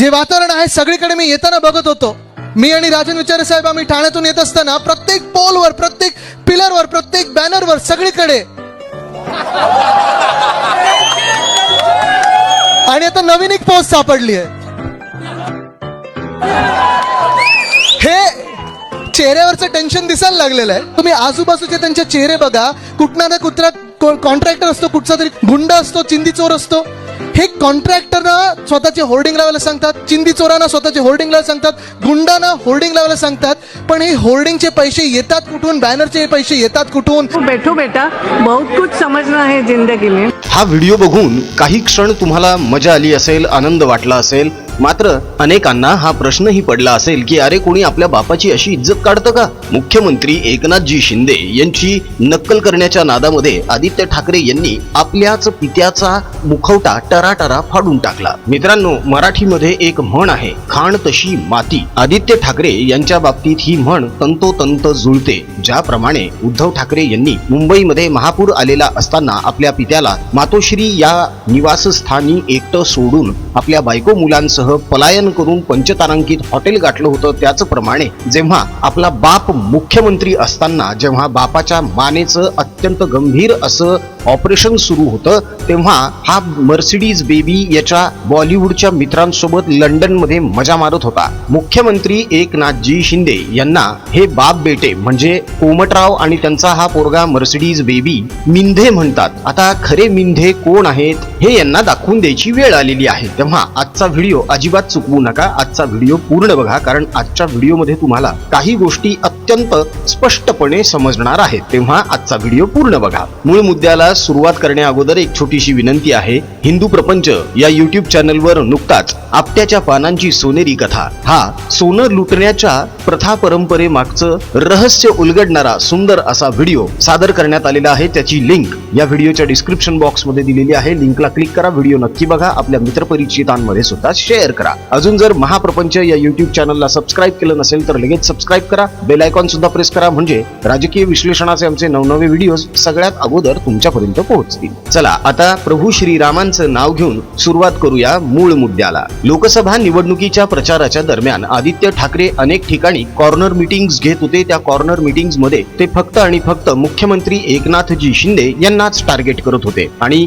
जे वातावरण आहे सगळीकडे मी येताना बघत होतो. मी आणि राजन विचारे साहेब आम्ही ठाण्यातून येत असताना प्रत्येक पोलवर प्रत्येक पिलरवर प्रत्येक बॅनरवर सगळीकडे. आणि आता नवीन एक पोस्ट सापडली आहे. हे चेहऱ्यावरचं टेन्शन दिसायला लागलेलं आहे. तुम्ही आजूबाजूचे त्यांचे चेहरे बघा. कुठला ना कुत्रा कॉन्ट्रॅक्टर असतो कुठचा तरी गुंड असतो चिंदी चोर असतो. हे कॉन्ट्रॅक्टरना स्वतःचे होर्डिंग लावायला सांगतात चिंदी चोरांना स्वतःचे होर्डिंग लावायला सांगतात गुंडांना होर्डिंग लावायला सांगतात पण हे होर्डिंगचे पैसे येतात कुठून बॅनरचे पैसे येतात कुठून? बैठो बेटा बहुत कुछ समझना है जिंदगी में. हा व्हिडिओ बघून काही क्षण तुम्हाला मजा आली असेल आनंद वाटला असेल मात्र अनेकांना हा प्रश्नही पडला असेल की अरे कोणी आपल्या बापाची अशी इज्जत काढतं का? मुख्यमंत्री एकनाथजी शिंदे यांची नक्कल करण्याच्या नादामध्ये आदित्य ठाकरे यांनी आपल्याच पित्याचा मुखवटा टराटरा फाडून टाकला. मित्रांनो मराठीमध्ये एक म्हण आहे खाण तशी माती. आदित्य ठाकरे यांच्या बाबतीत ही म्हण तंतोतंत जुळते. ज्याप्रमाणे उद्धव ठाकरे यांनी मुंबईमध्ये महापूर आलेला असताना आपल्या पित्याला मातोश्री या निवासस्थानी एकटं सोडून आपल्या बायको मुलांसह पलायन करून पंचतारांकित हॉटेल गाठलं होतं त्याचप्रमाणे जेव्हा आपला बाप मुख्यमंत्री असताना जेव्हा बापाच्या मानेचं अत्यंत गंभीर असं ऑपरेशन सुरू होतं तेव्हा हा मर्सिडीज बेबी याच्या बॉलिवूडच्या मित्रांसोबत लंडनमध्ये मजा मारत होता. मुख्यमंत्री एकनाथजी शिंदे यांना हे बाप बेटे म्हणजे कोमटराव आणि त्यांचा हा पोरगा मर्सिडीज बेबी मिंधे म्हणतात. आता खरे मिंधे कोण आहेत हे यांना दाखवून द्यायची वेळ आलेली आहे. तेव्हा आजचा व्हिडिओ अजिबात चुकवू नका. आजचा व्हिडिओ पूर्ण बघा कारण आजच्या व्हिडिओमध्ये तुम्हाला काही गोष्टी अत्यंत स्पष्टपणे समजणार आहेत. तेव्हा आजचा व्हिडिओ पूर्ण बघा. मूळ मुद्द्याला सुरुवात करण्याअगोदर एक छोटीशी विनंती आहे. हिंदू प्रपंच या युट्यूब चॅनलवर नुकताच आपट्याच्या पानांची सोनेरी कथा. हा सोनं लुटण्याच्या प्रथा परंपरे मागचं रहस्य उलगडणारा सुंदर असा व्हिडिओ सादर करण्यात आलेला आहे. त्याची लिंक या व्हिडिओच्या डिस्क्रिप्शन बॉक्समध्ये दिलेली आहे. लिंकला क्लिक करा. व्हिडिओ नक्की बघा. आपल्या मित्रपरिचितांमध्ये सुद्धा शेअर करा. अजून जर महाप्रपंच या युट्यूब चॅनलला सबस्क्राईब केलं नसेल तर लगेच सबस्क्राईब करा. बेल आयकॉन सुद्धा प्रेस करा. म्हणजे राजकीय विश्लेषणाचे आमचे नवनवे व्हिडिओ सगळ्यात अगोदर तुमच्यापर्यंत पोहोचतील. चला आता प्रभू श्रीरामांचं नाव घेऊन सुरुवात करूया मूळ मुद्द्याला. लोकसभा निवडणुकीच्या प्रचाराच्या दरम्यान आदित्य ठाकरे अनेक ठिकाणी ठिकाणी कॉर्नर मीटिंग्स घेत होते. त्या कॉर्नर मिटिंग्समध्ये ते फक्त आणि फक्त मुख्यमंत्री एकनाथजी शिंदे यांनाच टार्गेट करत होते. आणि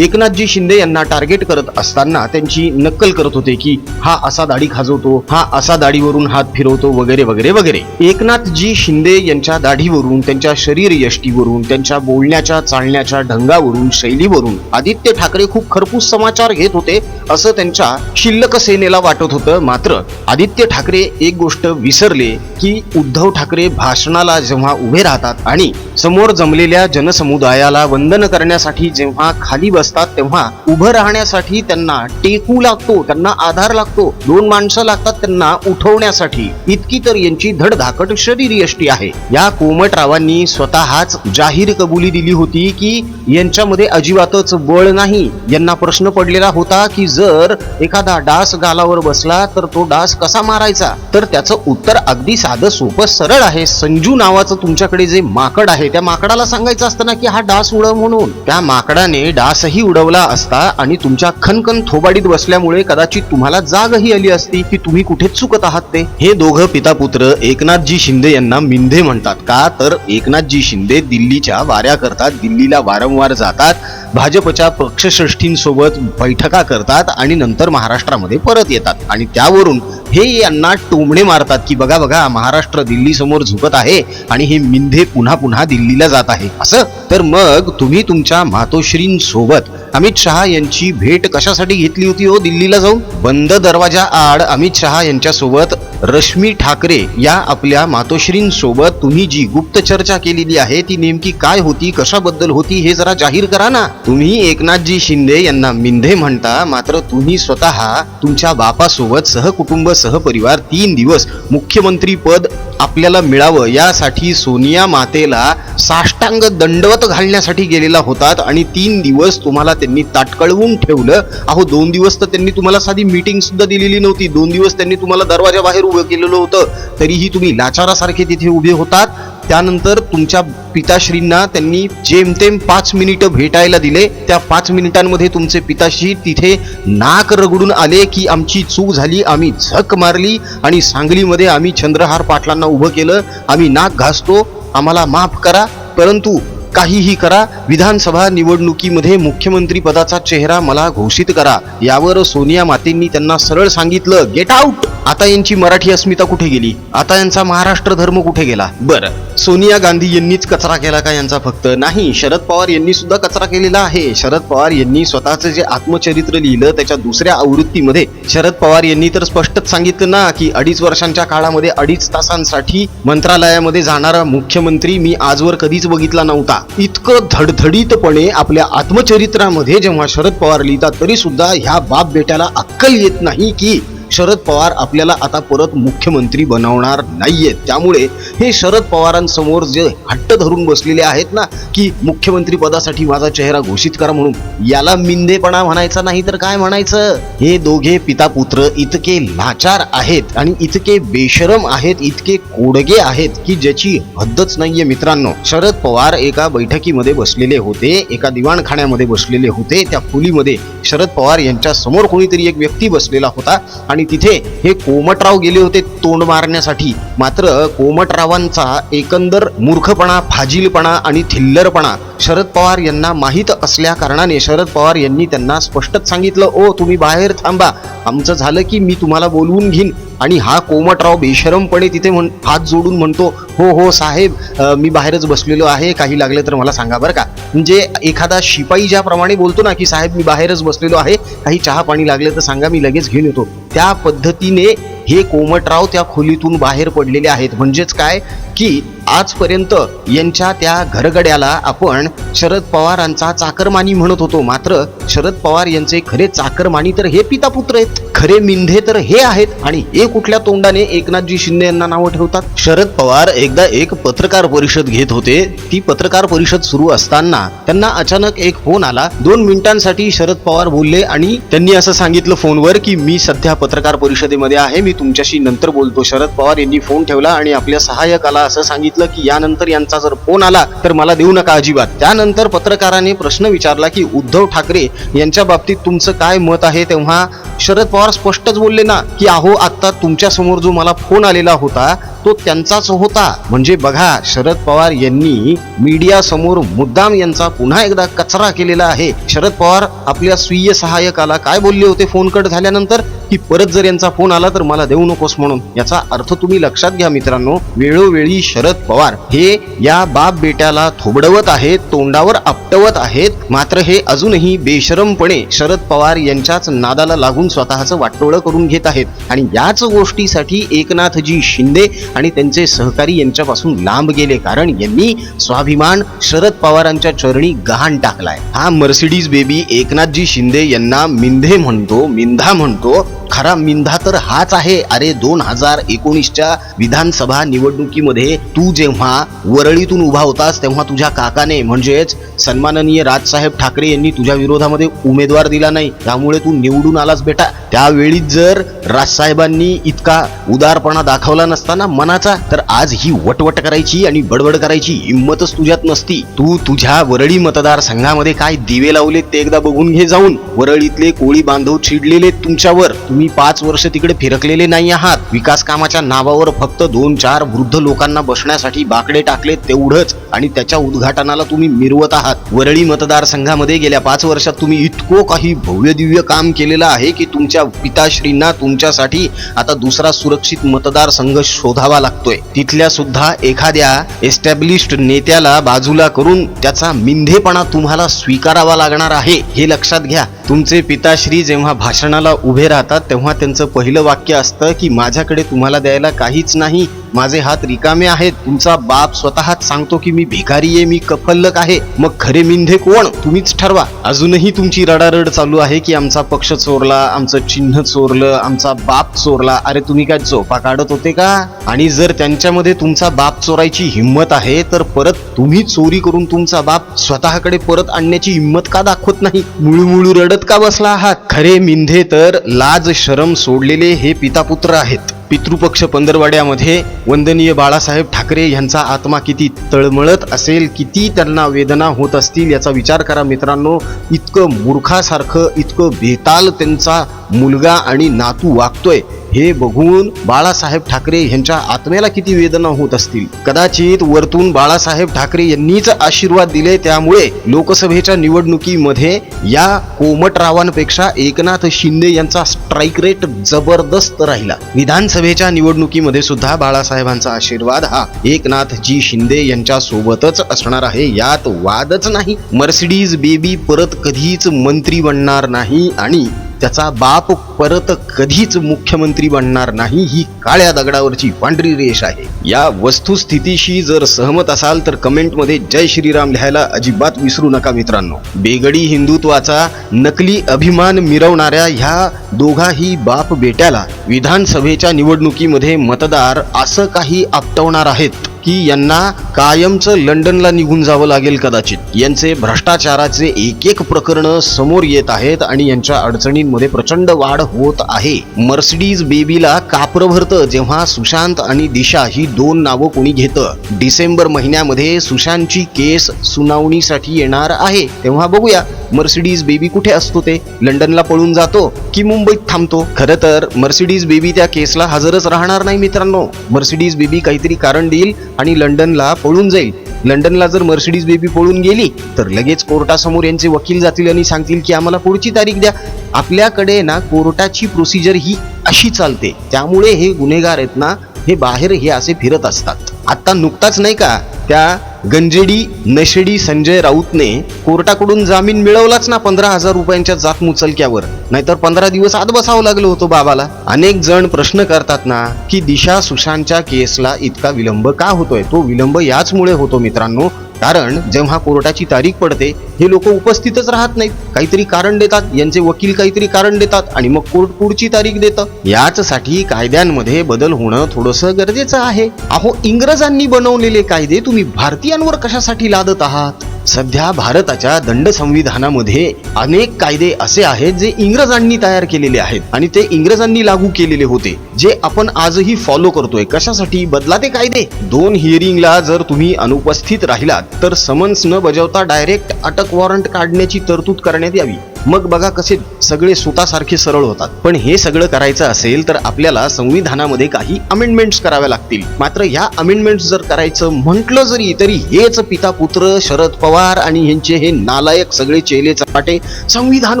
एकनाथजी शिंदे यांना टार्गेट करत असताना त्यांची नक्कल करत होते की हा असा दाढी खाजवतो हा असा दाढीवरून हात फिरवतो वगैरे वगैरे वगैरे. एकनाथजी शिंदे यांच्या दाढीवरून त्यांच्या शरीर यष्टीवरून त्यांच्या बोलण्याच्या चालण्याच्या ढंगावरून शैलीवरून आदित्य ठाकरे खूप खरपूस समाचार घेत होते असं त्यांच्या शिल्लक सेनेला वाटत होतं. मात्र आदित्य ठाकरे एक गोष्ट विसर विसरले की उद्धव ठाकरे भाषणाला जेव्हा उभे राहतात आणि समोर जमलेल्या जनसमुदायाला वंदन करण्यासाठी जेव्हा खाली बसतात तेव्हा उभं राहण्यासाठी त्यांना टेकू लागतो त्यांना आधार लागतो दोन माणसं लागतात त्यांना उठवण्यासाठी. इतकी तर यांची धडधाकट शरीर यष्टी आहे. या कोमटरावांनी स्वतःच जाहीर कबुली दिली होती की यांच्यामध्ये अजिबातच बळ नाही. यांना प्रश्न पडलेला होता की जर एखादा डास गालावर बसला तर तो डास कसा मारायचा? तर त्याचं उत्तर तर अगदी साधं सोपं सरळ आहे. संजू नावाचं तुमच्याकडे जे माकड आहे त्या माकडाला सांगायचं असतं ना की हा डास उडव म्हणून. त्या माकडाने डासही उडवला असता आणि तुमच्या खनखन थोबाडीत बसल्यामुळे कदाचित तुम्हाला जागही आली असती की तुम्ही कुठे चुकत आहात ते. हे दोघं पिता पुत्र एकनाथजी शिंदे यांना मिंधे म्हणतात. का? तर एकनाथजी शिंदे दिल्लीच्या वाऱ्या करतात दिल्लीला वारंवार जातात भाजपच्या पक्षश्रेष्ठींसोबत बैठका करतात आणि नंतर महाराष्ट्रामध्ये परत येतात. आणि त्यावरून हे यांना टोमणे मारतात की बघा बघा महाराष्ट्र दिल्ली समोर झुकत आहे आणि हे मिंधे पुन्हा पुन्हा दिल्लीला जात आहे. असं? तर मग तुम्ही तुमच्या मातोश्रींसोबत अमित शहा यांची भेट कशासाठी घेतली होती हो दिल्लीला जाऊन? बंद दरवाजा आड अमित शहा यांच्यासोबत रश्मी ठाकरे या आपल्या मातोश्रींसोबत तुम्ही जी गुप्त चर्चा केलेली आहे ती नेमकी काय होती कशाबद्दल होती हे जरा जाहीर करा ना. तुम्ही एकनाथजी शिंदे यांना मिंधे म्हणता मात्र तुम्ही स्वतः तुमच्या बापासोबत सहकुटुंब सहपरिवार तीन दिवस मुख्यमंत्री पद आपल्याला मिळावं यासाठी सोनिया मातेला साष्टांग दंडवत घालण्यासाठी गेलेला होतात आणि तीन दिवस तुम्हाला त्यांनी ताटकळवून ठेवलं. अहो दोन दिवस तर त्यांनी तुम्हाला साधी मीटिंग सुद्धा दिलेली नव्हती. दोन दिवस त्यांनी तुम्हाला दरवाजा बाहेर उभं केलेलं होतं तरीही तुम्ही लाचारासारखे तिथे उभे होतात. त्यानंतर तुमच्या पिताश्रींना त्यांनी जेमतेम पाच मिनिटं भेटायला दिले. त्या पाच मिनिटांमध्ये तुमचे पिताश्री तिथे नाक रगडून आले की आमची चूक झाली आम्ही झक मारली आणि सांगलीमध्ये आम्ही चंद्रहार पाटलांना उभं केलं. आम्ही नाक घासतो आम्हाला माफ करा परंतु काहीही करा. विधानसभा निवडणुकीमध्ये मुख्यमंत्री पदाचा चेहरा मला घोषित करा. यावर सोनिया मातेंनी त्यांना सरळ सांगितलं गेट आउट आता यांची मराठी अस्मिता कुठे गेली? आता यांचा महाराष्ट्र धर्म कुठे गेला? बरं सोनिया गांधी यांनीच कचरा केला का यांचा फक्त? नाही शरद पवार यांनी सुद्धा कचरा केलेला आहे. शरद पवार यांनी स्वतःचं जे आत्मचरित्र लिहिलं त्याच्या दुसऱ्या आवृत्तीमध्ये शरद पवार यांनी तर स्पष्टच सांगितलं ना की अडीच वर्षांच्या काळामध्ये अडीच तासांसाठी मंत्रालयामध्ये जाणारा मुख्यमंत्री मी आजवर कधीच बघितला नव्हता. इतकं धडधडीतपणे आपल्या आत्मचरित्रामध्ये जेव्हा शरद पवार लिहितात तरी सुद्धा ह्या बाप बेट्याला अक्कल येत नाही की शरद पवार आपल्याला आता परत मुख्यमंत्री बनवणार नाहीयेत त्यामुळे हे शरद पवारांसमोर जे हट्ट धरून बसलेले आहेत ना की मुख्यमंत्री पदासाठी माझा चेहरा घोषित करा म्हणून याला मिंदेपणा म्हणायचा नाही तर काय म्हणायचं? हे दोघे पिता पुत्र इतके लाचार आहेत आणि इतके बेशरम आहेत इतके कोडगे आहेत की ज्याची हद्दच नाहीये मित्रांनो. शरद पवार एका बैठकीमध्ये बसलेले होते एका दिवाणखान्यामध्ये बसलेले होते. त्या खोलीमध्ये शरद पवार यांच्या समोर कोणीतरी एक व्यक्ती बसलेला होता आणि तिथे हे कोमटराव गेले होते तोंड मारण्यासाठी. मात्र कोमटरावांचा एकंदर मूर्खपणा फाजीलपणा आणि थिल्लरपणा शरद पवार यांना माहीत असल्या कारणाने शरद पवार यांनी त्यांना स्पष्टच सांगितलं ओ तुम्ही बाहेर थांबा. आमचं झालं की मी तुम्हाला बोलवून घेईन. आणि हा कोमटराव बेशरमपणे तिथे म्हण हात जोडून म्हणतो हो हो साहेब मी बाहेरच बसलेलो आहे काही लागलं तर मला सांगा बरं का. म्हणजे एखादा शिपाई ज्याप्रमाणे बोलतो ना की साहेब मी बाहेरच बसलेलो आहे काही चहा पाणी लागलं तर सांगा मी लगेच घेऊन येतो. त्या पद्धतीने हे कोमटराव त्या खोलीतून बाहेर पडलेले आहेत. म्हणजेच काय? की आजपर्यंत यांच्या त्या घरगड्याला आपण शरद पवारांचा चाकरमानी म्हणत होतो. मात्र शरद पवार यांचे खरे चाकरमानी तर हे पिता पुत्र आहेत. खरे मिंधे तर हे आहेत आणि हे कुठल्या तोंडाने एकनाथजी शिंदे यांना नावं ठेवतात? शरद पवार एकदा एक पत्रकार परिषद घेत होते. ती पत्रकार परिषद सुरू असताना त्यांना अचानक एक फोन आला. दोन मिनिटांसाठी शरद पवार बोलले आणि त्यांनी असं सांगितलं फोनवर की मी सध्या पत्रकार परिषदेमध्ये आहे. मी तुमच्याशी नंतर बोलतो. शरद पवार यांनी फोन ठेवला आणि आपल्या सहाय्यकाला असं सांगितलं. सांगितलं की यानंतर यांचा जर फोन आला तर मला देऊ नका अजिबात. त्यानंतर पत्रकाराने प्रश्न विचारला की उद्धव ठाकरे यांच्या बाबतीत तुमचं काय मत आहे? तेव्हा शरद पवार स्पष्टच बोलले ना की अहो आता तुमच्यासमोर जो मला फोन आलेला होता तो त्यांचाच होता. म्हणजे बघा शरद पवार यांनी मीडिया समोर मुद्दाम यांचा पुन्हा एकदा कचरा केलेला आहे. शरद पवार आपल्या स्वीय सहाय्यकाला काय बोलले होते फोन कट झाल्यानंतर? की परत जर यांचा फोन आला तर मला देऊ नकोस म्हणून. याचा अर्थ तुम्ही लक्षात घ्या मित्रांनो वेळोवेळी शरद पवार हे या बाप बेट्याला थोबडवत आहेत तोंडावर आपटवत आहेत मात्र हे अजूनही बेशरमपणे शरद पवार यांच्याच नादाला लागून स्वतःचं वाटोळं करून घेत आहेत. आणि याच गोष्टीसाठी एकनाथजी शिंदे आणि त्यांचे सहकारी यांच्यापासून लांब गेले कारण यांनी स्वाभिमान शरद पवारांच्या चरणी गहाण टाकलाय. हा मर्सिडीज बेबी एकनाथजी शिंदे यांना मिंधे म्हणतो मिंधा म्हणतो खरा मिंधा तर हाच आहे. अरे दोन हजार एकोणीसच्या विधानसभा निवडणुकीमध्ये तू जेव्हा वरळीतून उभा होतास तेव्हा तुझ्या काकाने म्हणजेच सन्माननीय राजसाहेब ठाकरे यांनी तुझ्या विरोधामध्ये उमेदवार दिला नाही. त्यामुळे तू निवडून आलास बेटा. त्यावेळी जर राजसाहेबांनी इतका उदारपणा दाखवला नसताना मनाचा तर आज ही वटवट करायची आणि बडबड करायची हिंमतच तुझ्यात नसती. तू तुझ्या वरळी मतदारसंघामध्ये काय दिवे लावले ते एकदा बघून घे जाऊन. वरळीतले कोळी बांधव चिडलेले तुमच्यावर. तुम्ही पाच वर्ष तिकडे फिरकलेले नाही आहात. विकास कामाच्या नावावर फक्त दोन चार वृद्ध लोकांना बसण्यासाठी बाकडे टाकले तेवढंच आणि त्याच्या उद्घाटनाला तुम्ही मिरवत आहात. वरळी मतदारसंघामध्ये गेल्या पाच वर्षात तुम्ही इतकं काही भव्य दिव्य काम केलेलं आहे की तुमच्या पिताश्रींना तुमच्यासाठी आता दुसरा सुरक्षित मतदारसंघ शोधावा लागतोय. तिथल्या सुद्धा एखाद्या एस्टॅब्लिश्ड नेत्याला बाजूला करून त्याचा मिंधेपणा तुम्हाला स्वीकारावा लागणार आहे हे लक्षात घ्या. तुमचे पिताश्री जेव्हा भाषणाला उभे राहतात तेव्हा त्यांचं पहिलं वाक्य असतं की माझ्याकडे तुम्हाला द्यायला काहीच नाही. माझे हात रिकामे आहेत. तुमचा बाप स्वतःच सांगतो की मी भिकारी आहे मी कफल्लक आहे. मग खरे मिंधे कोण? तुम्हीच ठरवा. अजूनही तुमची रडारड चालू आहे की आमचा पक्ष चोरला आमचं चिन्ह चोरलं आमचा बाप चोरला. अरे तुम्ही काय चोपा काढत होते का? आणि जर त्यांच्यामध्ये तुमचा बाप चोरायची हिंमत आहे तर परत तुम्ही चोरी करून तुमचा बाप स्वतःकडे परत आणण्याची हिंमत का दाखवत नाही? मुळू मुळू रडत का बसला हा खरे मिंधे तर लाज शरम सोडलेले हे पितापुत्र आहेत. पितृपक्ष पंधरवाड्यामध्ये वंदनीय बाळासाहेब ठाकरे यांचा आत्मा किती तळमळत असेल किती त्यांना वेदना होत असतील याचा विचार करा मित्रांनो. इतकं मूर्खासारखं इतकं बेताल त्यांचा मुलगा आणि नातू वागतोय हे बघून बाळासाहेब ठाकरे यांच्या आत्म्याला किती वेदना होत असतील. कदाचित वरतून बाळासाहेब ठाकरे यांनीच आशीर्वाद दिले त्यामुळे लोकसभेच्या निवडणुकीमध्ये या कोमटरावांपेक्षा एकनाथ शिंदे यांचा स्ट्राईक रेट जबरदस्त राहिला. विधानसभेच्या निवडणुकीमध्ये सुद्धा बाळासाहेबांचा आशीर्वाद हा एकनाथजी शिंदे यांच्या सोबतच असणार आहे यात वादच नाही. मर्सिडीज बेबी परत कधीच मंत्री बनणार नाही आणि त्याचा बाप परत कधीच मुख्यमंत्री बनणार नाही ही काळ्या दगडावरची पांढरी रेष आहे. या वस्तुस्थितीशी जर सहमत असाल तर कमेंटमध्ये जय श्रीराम लिहायला अजिबात विसरू नका मित्रांनो. बेगडी हिंदुत्वाचा नकली अभिमान मिरवणाऱ्या ह्या दोघाही बाप बेट्याला विधानसभेच्या निवडणुकीमध्ये मतदार असं काही आपटवणार आहेत. की यांना कायमचं लंडनला निघून जावं लागेल कदाचित. यांचे भ्रष्टाचाराचे एक एक प्रकरण समोर येत आहेत आणि यांच्या अडचणींमध्ये प्रचंड वाढ होत आहे. मर्सिडीज बेबीला कापर भरतं जेव्हा सुशांत आणि दिशा ही दोन नावं कोणी घेतं. डिसेंबर महिन्यामध्ये सुशांतची केस सुनावणीसाठी येणार आहे. तेव्हा बघूया मर्सिडीज बेबी कुठे असतो ते? लंडनला पळून जातो की मुंबईत थांबतो? खरं तर मर्सिडीज बेबी त्या केसला हजरच राहणार नाही मित्रांनो. मर्सिडीज बेबी काहीतरी कारण देईल. आणि लंडनला पळून जाईल. लंडनला जर मर्सिडीज बेबी पळून गेली तर लगेच कोर्टासमोर यांचे वकील जातील आणि सांगतील की आम्हाला पुढची तारीख द्या. आपल्याकडे ना कोर्टाची प्रोसिजर ही अशी चालते. त्यामुळे हे गुन्हेगार आहेत ना हे बाहेर हे असे फिरत असतात. आता नुकताच नाही का त्या गंजेडी नशेडी संजय राऊतने कोर्टाकडून जामीन मिळवलाच ना पंधरा हजार रुपयांच्या जात मुचलक्यावर. नाहीतर पंधरा दिवस आत बसावं लागलं होतं बाबाला. अनेक जण प्रश्न करतात ना की दिशा सुशांतच्या केसला इतका विलंब का होतोय? तो विलंब याचमुळे होतो मित्रांनो. कारण जेव्हा कोर्टाची तारीख पडते हे लोक उपस्थितच राहत नाहीत. काहीतरी कारण देतात यांचे वकील काहीतरी कारण देतात आणि मग कोर्ट पुढची तारीख देतं. याचसाठी कायद्यांमध्ये बदल होणं थोडंसं गरजेचं आहे. अहो इंग्रजांनी बनवलेले कायदे तुम्ही भारतीयांवर कशासाठी लादत आहात? सध्या भारताच्या दंड संविधानामध्ये अनेक कायदे असे आहेत जे इंग्रजांनी तयार केलेले आहेत. आणि ते इंग्रजांनी लागू केलेले होते जे आपण आजही फॉलो करतोय. कशासाठी? बदला ते कायदे? दोन हिअरिंगला जर तुम्ही अनुपस्थित राहिलात तर समन्स न बजावता डायरेक्ट अटक वॉरंट काढण्याची तरतूद करण्यात यावी. मग बघा कसे सगळे सुतासारखे सरळ होतात. पण हे सगळं करायचं असेल तर आपल्याला संविधानामध्ये काही अमेंडमेंट्स कराव्या लागतील. मात्र ह्या अमेंडमेंट्स जर करायचं म्हटलं जरी तरी हेच पिता पुत्र शरद पवार आणि यांचे हे नालायक सगळे चेले चपाटे संविधान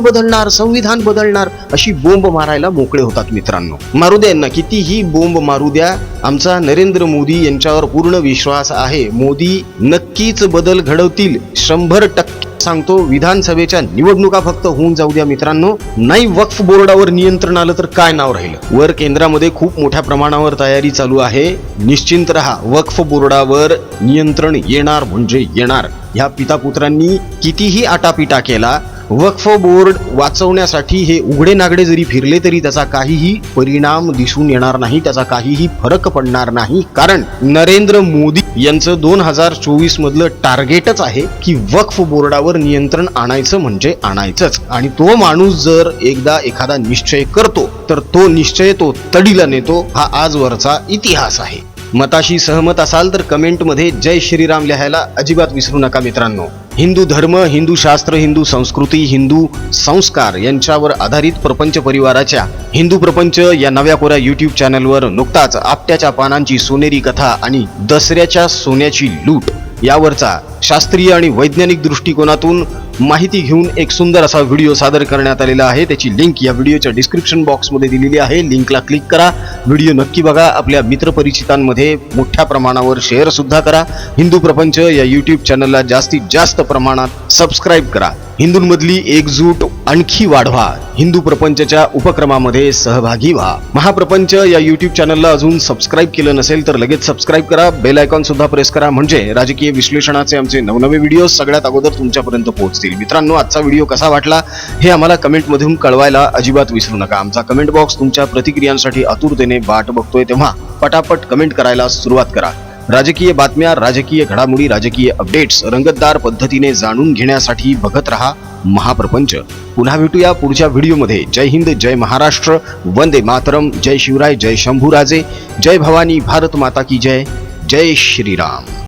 बदलणार संविधान बदलणार अशी बोंब मारायला मोकळे होतात मित्रांनो. मारू द्या यांना कितीही बोंब मारू द्या आमचा नरेंद्र मोदी यांच्यावर पूर्ण विश्वास आहे. मोदी नक्कीच बदल घडवतील शंभर टक्के. सांगतो विधानसभेच्या निवडणुका फक्त होऊन जाऊ द्या मित्रांनो. नाही वक्फ बोर्डावर नियंत्रण आलं तर काय नाव राहिलं? वर केंद्रामध्ये खूप मोठ्या प्रमाणावर तयारी चालू आहे. निश्चिंत रहा वक्फ बोर्डावर नियंत्रण येणार म्हणजे येणार. ह्या पितापुत्रांनी कितीही आटापिटा केला वक्फ बोर्ड वाचवण्यासाठी हे उघडे नागडे जरी फिरले तरी त्याचा काहीही परिणाम दिसून येणार नाही त्याचा काहीही फरक पडणार नाही. कारण नरेंद्र मोदी यांचं दोन हजार चोवीस मधलं टार्गेटच आहे की वक्फ बोर्डावर नियंत्रण आणायचं म्हणजे आणायचंच. आणि तो माणूस जर एकदा एखादा निश्चय करतो तर तो निश्चय तो तडीला नेतो हा आजवरचा इतिहास आहे. मताशी सहमत असाल तर कमेंटमध्ये जय श्रीराम लिहायला अजिबात विसरू नका मित्रांनो. हिंदू धर्म हिंदू शास्त्र हिंदू संस्कृती हिंदू संस्कार यांच्यावर आधारित प्रपंच परिवाराच्या हिंदू प्रपंच या नव्या कोऱ्या युट्यूब चॅनलवर नुकताच आपट्याच्या पानांची सोनेरी कथा आणि दसऱ्याच्या सोन्याची लूट यावरचा शास्त्रीय आणि वैज्ञानिक दृष्टिकोनातून माहिती घेऊन एक सुंदर असा व्हिडिओ सादर करण्यात आलेला आहे. त्याची लिंक या व्हिडिओच्या डिस्क्रिप्शन बॉक्समध्ये दिलेली आहे. लिंकला क्लिक करा. व्हिडिओ नक्की बघा. आपल्या मित्रपरिचितांमध्ये मोठ्या प्रमाणावर शेअरसुद्धा करा. हिंदू प्रपंच या यूट्यूब चॅनलला जास्तीत जास्त प्रमाणात सबस्क्राईब करा. हिंदूंमधली एकजूट आणखी वाढवा. हिंदू प्रपंचच्या उपक्रमामध्ये सहभागी व्हा. महाप्रपंच या युट्यूब चॅनलला अजून सबस्क्राईब केलं नसेल तर लगेच सबस्क्राईब करा. बेल आयकॉन सुद्धा प्रेस करा. म्हणजे राजकीय विश्लेषणाचे आमचे नवनवे व्हिडिओ सगळ्यात अगोदर तुमच्यापर्यंत पोहोचतील. मित्रांनो आजचा व्हिडिओ कसा वाटला हे आम्हाला कमेंटमधून कळवायला अजिबात विसरू नका. आमचा कमेंट बॉक्स तुमच्या प्रतिक्रियांसाठी आतुरतेने वाट बघतोय तेव्हा पटापट कमेंट करायला सुरुवात करा. राजकीय बातम्या राजकीय घडामोडी राजकीय अपडेट्स रंगतदार पद्धतीने जाणून घेण्यासाठी बघत रहा महाप्रपंच. पुन्हा भेटूया पुढच्या व्हिडिओमध्ये. जय हिंद जय महाराष्ट्र. वंदे मातरम. जय शिवराय जय शंभूराजे. जय भवानी भारत माता की जय. जय श्रीराम.